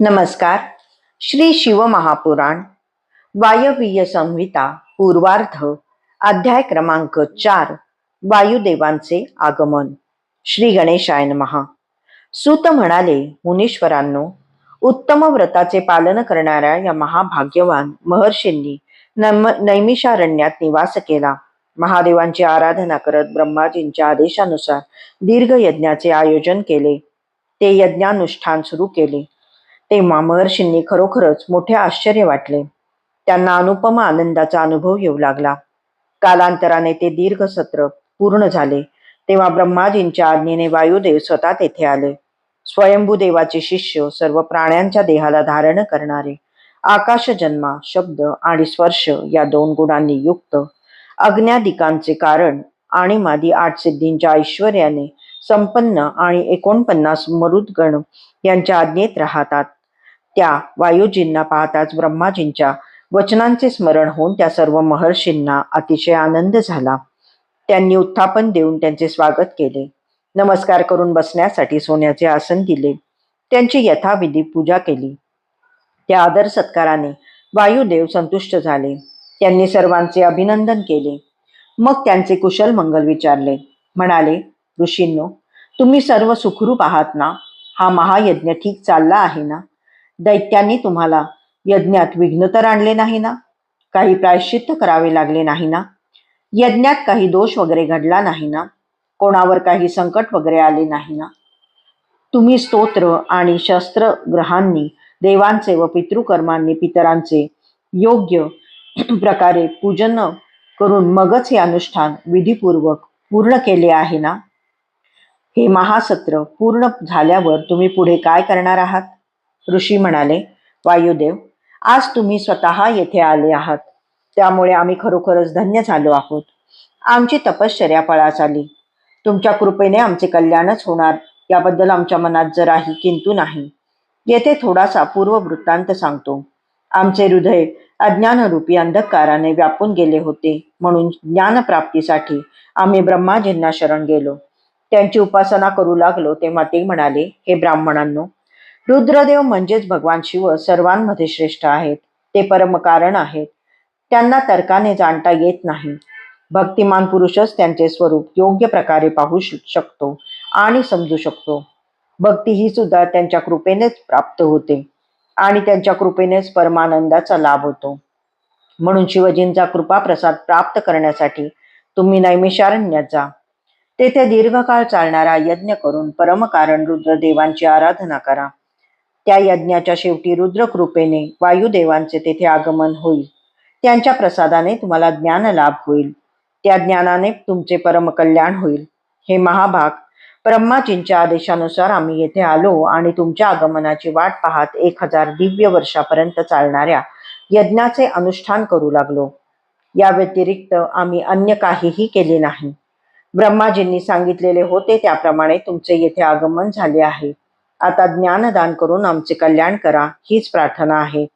नमस्कार. श्री शिवमहापुराण वायवीय संहिता पूर्वार्ध अध्याय क्रमांक चार वायुदेवांचे आगमन. श्री गणेशाय महा सूत म्हणाले मुनीश्वरांनो उत्तम व्रताचे पालन करणाऱ्या या महाभाग्यवान महर्षींनी नम नैमिषारण्यात निवास केला. महादेवांची आराधना करत ब्रह्माजींच्या आदेशानुसार दीर्घ यज्ञाचे आयोजन केले. ते यज्ञानुष्ठान सुरू केले. तेव्हा महर्षींनी खरोखरच मोठे आश्चर्य वाटले. त्यांना अनुपम आनंदाचा अनुभव येऊ लागला. कालांतराने ते दीर्घ सत्र पूर्ण झाले. तेव्हा ब्रह्माजींच्या आज्ञेने वायुदेव स्वतः तेथे आले. स्वयंभू देवाचे शिष्य सर्व प्राण्यांच्या देहाला धारण करणारे आकाश जन्मा शब्द आणि स्पर्श या दोन गुणांनी युक्त अग्न्यादिकांचे कारण आणि मादी आठ सिद्धींच्या ऐश्वर्याने संपन्न आणि एकोणपन्नास मरुदगण यांच्या आज्ञेत राहतात. त्या वायुजींना पाहताच ब्रह्माजींच्या वचनांचे स्मरण होऊन त्या सर्व महर्षींना अतिशय आनंद झाला. त्यांनी उत्थापन देऊन त्यांचे स्वागत केले. नमस्कार करून बसण्यासाठी सोन्याचे आसन दिले. त्यांची यथाविधी पूजा केली. त्या आदर सत्काराने वायुदेव संतुष्ट झाले. त्यांनी सर्वांचे अभिनंदन केले. मग त्यांचे कुशल मंगल विचारले. म्हणाले ऋषींनो तुम्ही सर्व सुखरूप आहात ना? हा महायज्ञ ठीक चालला आहे ना? दैत्यांनी तुम्हाला यज्ञात विघ्न तर आणले नाही ना? काही प्रायश्चित्त करावे लागले नाही ना? यज्ञात काही दोष वगैरे घडला नाही ना? कोणावर काही संकट वगैरे आले नाही ना? तुम्ही स्तोत्र आणि शस्त्रग्रहांनी देवांचे व पितृकर्मांनी पितरांचे योग्य प्रकारे पूजन करून मगच हे अनुष्ठान विधीपूर्वक पूर्ण केले आहे ना? हे महासत्र पूर्ण झाल्यावर तुम्ही पुढे काय करणार आहात? ऋषी म्हणाले वायुदेव आज तुम्ही स्वतः येथे आले आहात. त्यामुळे आम्ही खरोखरच धन्य झालो आहोत. आमची तपश्चर्या पळास आली. तुमच्या कृपेने आमचे कल्याणच होणार याबद्दल आमच्या मनात जराही किंतु नाही. येथे थोडासा पूर्व वृत्तांत सांगतो. आमचे हृदय अज्ञानरूपी अंधकाराने व्यापून गेले होते म्हणून ज्ञानप्राप्तीसाठी आम्ही ब्रह्माजींना शरण गेलो. त्यांची उपासना करू लागलो तेव्हा ते म्हणाले हे ब्राह्मणांनो रुद्रदेव म्हणजेच भगवान शिव सर्वांमध्ये श्रेष्ठ आहेत. ते परमकारण आहेत. त्यांना तर्काने जाणता येत नाही. भक्तिमान पुरुषच त्यांचे स्वरूप योग्य प्रकारे पाहू शकतो आणि समजू शकतो. भक्ती ही सुद्धा त्यांच्या कृपेनेच प्राप्त होते आणि त्यांच्या कृपेनेच परमानंदाचा लाभ होतो. म्हणून शिवजींचा कृपा प्रसाद प्राप्त करण्यासाठी तुम्ही नैमिषारण्यात जा. तेथे दीर्घकाळ चालणारा यज्ञ करून परमकारण रुद्रदेवांची आराधना करा. त्या यज्ञाच्या शेवटी रुद्रकृपेने वायुदेवांचे तेथे आगमन होईल. त्यांच्या प्रसादाने तुम्हाला ज्ञान लाभ होईल. त्या ज्ञानाने तुमचे परमकल्याण होईल. हे महाभाग ब्रह्माजींच्या आदेशानुसार आम्ही येथे आलो आणि तुमच्या आगमनाची वाट पाहत एक हजार दिव्य वर्षापर्यंत चालणाऱ्या यज्ञाचे अनुष्ठान करू लागलो. या व्यतिरिक्त आम्ही अन्य काहीही केले नाही. ब्रह्माजींनी सांगितलेले होते त्याप्रमाणे तुमचे येथे आगमन झाले आहे. आता ज्ञानदान करून आमचे कल्याण करा हीच प्रार्थना आहे.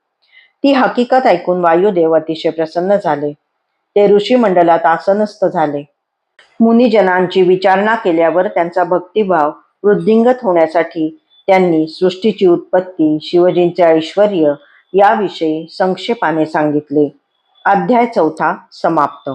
ती हकीकत ऐकून वायुदेव अतिशय प्रसन्न झाले. ते ऋषी मंडलात आसनस्थ झाले. मुनिजनांची विचारणा केल्यावर त्यांचा भक्तिभाव वृद्धिंगत होण्यासाठी त्यांनी सृष्टीची उत्पत्ती शिवजींचे ऐश्वर याविषयी संक्षेपाने सांगितले. अध्याय चौथा समाप्त.